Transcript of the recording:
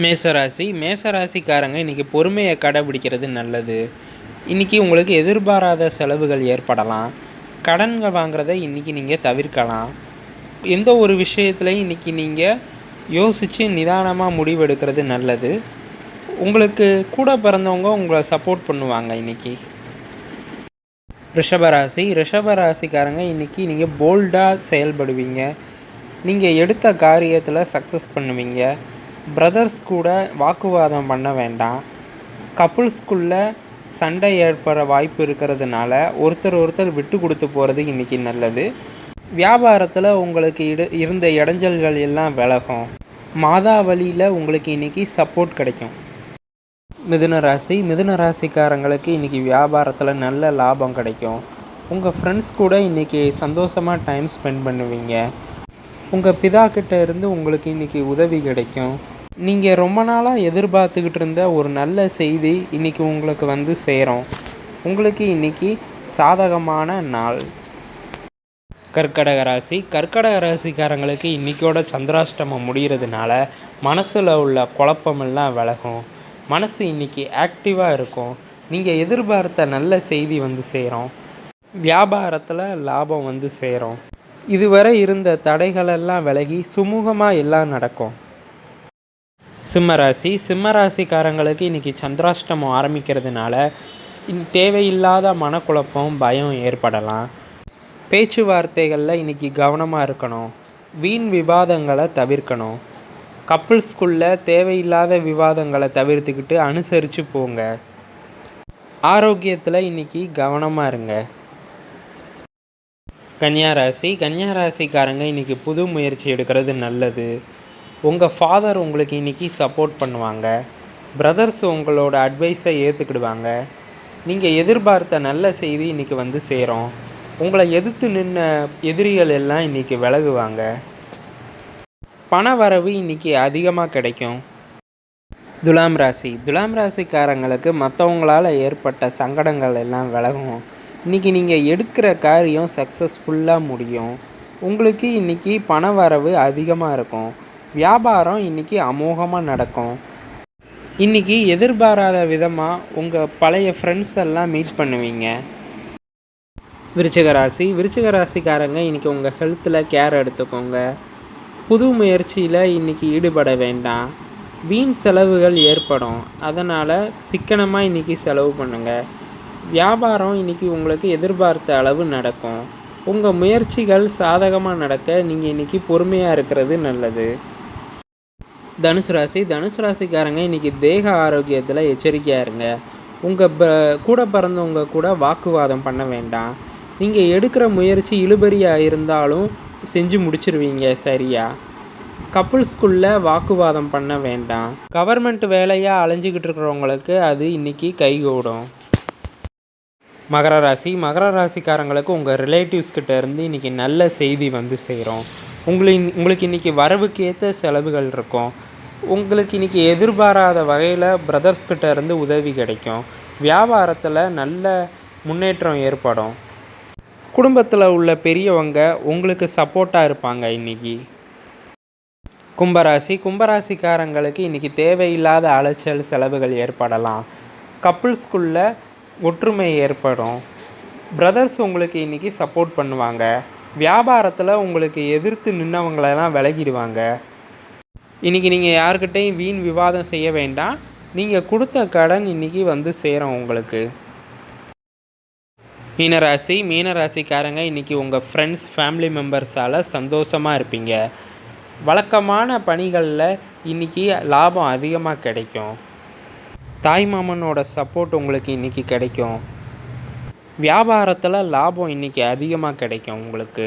மேசராசி. மேசராசிக்காரங்க இன்றைக்கி பொறுமையை கடைபிடிக்கிறது நல்லது. இன்றைக்கி உங்களுக்கு எதிர்பாராத செலவுகள் ஏற்படலாம். கடன்கள் வாங்குறத இன்றைக்கி நீங்கள் தவிர்க்கலாம். எந்த ஒரு விஷயத்துலையும் இன்றைக்கி நீங்கள் யோசித்து நிதானமாக முடிவெடுக்கிறது நல்லது. உங்களுக்கு கூட பிறந்தவங்க உங்களை சப்போர்ட் பண்ணுவாங்க இன்றைக்கி ரிஷபராசி. ரிஷபராசிக்காரங்க இன்றைக்கி நீங்கள் போல்டாக செயல்படுவீங்க. நீங்கள் எடுத்த காரியத்தில் சக்ஸஸ் பண்ணுவீங்க. பிரதர்ஸ் கூட வாக்குவாதம் பண்ண வேண்டாம். கப்புள்ஸ்குள்ளே சண்டை ஏற்பட வாய்ப்பு இருக்கிறதுனால ஒருத்தர் ஒருத்தர் விட்டு கொடுத்து போகிறது இன்றைக்கி நல்லது. வியாபாரத்தில் உங்களுக்கு இடு இருந்த இடைஞ்சல்கள் எல்லாம் விலகும். மாதா வழியில் உங்களுக்கு இன்றைக்கி சப்போர்ட் கிடைக்கும். மிதுன ராசி மிதுன ராசிக்காரங்களுக்கு இன்றைக்கி வியாபாரத்தில் நல்ல லாபம் கிடைக்கும். உங்கள் ஃப்ரெண்ட்ஸ் கூட இன்றைக்கி சந்தோஷமாக டைம் ஸ்பெண்ட் பண்ணுவீங்க. உங்கள் பிதா கிட்ட இருந்து உங்களுக்கு இன்றைக்கி உதவி கிடைக்கும். நீங்கள் ரொம்ப நாளாக எதிர்பார்த்துக்கிட்டு இருந்த ஒரு நல்ல செய்தி இன்றைக்கி உங்களுக்கு வந்து சேரும். உங்களுக்கு இன்றைக்கி சாதகமான நாள். கர்க்கடக ராசி. கர்க்கடக ராசிக்காரங்களுக்கு இன்றைக்கோட சந்திராஷ்டமம் முடிகிறதுனால மனசில் உள்ள குழப்பமெல்லாம் விலகும். மனசு இன்றைக்கி ஆக்டிவாக இருக்கும். நீங்கள் எதிர்பார்த்த நல்ல செய்தி வந்து சேரும். வியாபாரத்தில் லாபம் வந்து சேரும். இதுவரை இருந்த தடைகளெல்லாம் விலகி சுமூகமாக எல்லாம் நடக்கும். சிம்மராசி. சிம்மராசிக்காரங்களுக்கு இன்றைக்கி சந்திராஷ்டமம் ஆரம்பிக்கிறதுனால தேவையில்லாத மனக்குழப்பம் பயம் ஏற்படலாம். பேச்சுவார்த்தைகளில் இன்றைக்கி கவனமாக இருக்கணும். வீண் விவாதங்களை தவிர்க்கணும். கப்புள்ஸ்குள்ளே தேவையில்லாத விவாதங்களை தவிர்த்துக்கிட்டு அனுசரித்து போங்க. ஆரோக்கியத்தில் இன்றைக்கி கவனமாக இருங்க. கன்னியாராசி கன்னியாராசிக்காரங்க இன்றைக்கி புது முயற்சி எடுக்கிறது நல்லது. உங்கள் ஃபாதர் உங்களுக்கு இன்றைக்கி சப்போர்ட் பண்ணுவாங்க. பிரதர்ஸ் உங்களோட அட்வைஸை ஏற்றுக்கிடுவாங்க நீங்கள் எதிர்பார்த்த நல்ல செய்தி இன்றைக்கி வந்து சேரும். உங்களை எதிர்த்து நின்ன எதிரிகள் எல்லாம் இன்றைக்கி விலகுவாங்க. பண வரவு இன்றைக்கி அதிகமாக கிடைக்கும். துலாம் ராசி. துலாம் ராசிக்காரங்களுக்கு மற்றவங்களால் ஏற்பட்ட சங்கடங்கள் எல்லாம் விலகும். இன்றைக்கி நீங்கள் எடுக்கிற காரியம் சக்ஸஸ்ஃபுல்லாக முடியும். உங்களுக்கு இன்றைக்கி பண வரவு அதிகமாக இருக்கும். வியாபாரம் இன்றைக்கி அமோகமாக நடக்கும். இன்றைக்கி எதிர்பாராத விதமாக உங்கள் பழைய ஃப்ரெண்ட்ஸ் எல்லாம் மீட் பண்ணுவீங்க. விருச்சிகராசி ராசி. ராசிக்காரங்க இன்றைக்கி உங்கள் ஹெல்த்தில் கேர் எடுத்துக்கோங்க. புது முயற்சியில் இன்றைக்கி ஈடுபட வேண்டாம். வீண் செலவுகள் ஏற்படும். அதனால் சிக்கனமாக இன்றைக்கி செலவு பண்ணுங்கள் வியாபாரம் இன்றைக்கி உங்களுக்கு எதிர்பார்த்த அளவு நடக்கும். உங்கள் முயற்சிகள் சாதகமாக நடக்க நீங்கள் இன்றைக்கி பொறுமையாக இருக்கிறது நல்லது. தனுசு ராசி தனுசு ராசிக்காரங்க இன்றைக்கி தேக ஆரோக்கியத்தில் எச்சரிக்கையாக இருங்க. உங்கள் ப கூட பிறந்தவங்க கூட வாக்குவாதம் பண்ண வேண்டாம். நீங்கள் எடுக்கிற முயற்சி இழுபறியாக இருந்தாலும் செஞ்சு முடிச்சிருவீங்க சரியா? கப்புள்ஸ்குள்ளே வாக்குவாதம் பண்ண வேண்டாம். கவர்மெண்ட் வேலையாக அலைஞ்சிக்கிட்டு இருக்கிறவங்களுக்கு அது இன்றைக்கி கைகூடும். மகர ராசி மகர ராசிக்காரங்களுக்கு உங்கள் ரிலேட்டிவ்ஸ் கிட்ட இருந்து இன்றைக்கி நல்ல செய்தி வந்து செய்கிறோம் உங்களுக்கு உங்களுக்கு இன்றைக்கி வரவுக்கேற்ற செலவுகள் இருக்கும். உங்களுக்கு இன்றைக்கி எதிர்பாராத வகையில் பிரதர்ஸ்கிட்ட இருந்து உதவி கிடைக்கும். வியாபாரத்தில் நல்ல முன்னேற்றம் ஏற்படும். குடும்பத்தில் உள்ள பெரியவங்க உங்களுக்கு சப்போர்ட்டாக இருப்பாங்க இன்றைக்கி கும்பராசி கும்பராசிக்காரங்களுக்கு இன்றைக்கி தேவையில்லாத அலைச்சல் செலவுகள் ஏற்படலாம். கப்புள்ஸ்குள்ள ஒற்றுமை ஏற்படும். பிரதர்ஸ் உங்களுக்கு இன்றைக்கி சப்போர்ட் பண்ணுவாங்க. வியாபாரத்தில் உங்களுக்கு எதிர்த்து நின்னவங்களெல்லாம் விலகிடுவாங்க. இன்றைக்கி நீங்கள் யாருக்கிட்டையும் வீண் விவாதம் செய்ய வேண்டாம். நீங்கள் கொடுத்த கடன் இன்றைக்கி வந்து சேரும் உங்களுக்கு. மீனராசி மீனராசிக்காரங்க இன்றைக்கி உங்கள் ஃப்ரெண்ட்ஸ் ஃபேமிலி மெம்பர்ஸால் சந்தோஷமாக இருப்பீங்க. வழக்கமான பணிகளில் இன்றைக்கி லாபம் அதிகமாக கிடைக்கும். தாய் மாமனோட சப்போர்ட் உங்களுக்கு இன்றைக்கி கிடைக்கும். வியாபாரத்தில் லாபம் இன்றைக்கி அதிகமாக கிடைக்கும் உங்களுக்கு.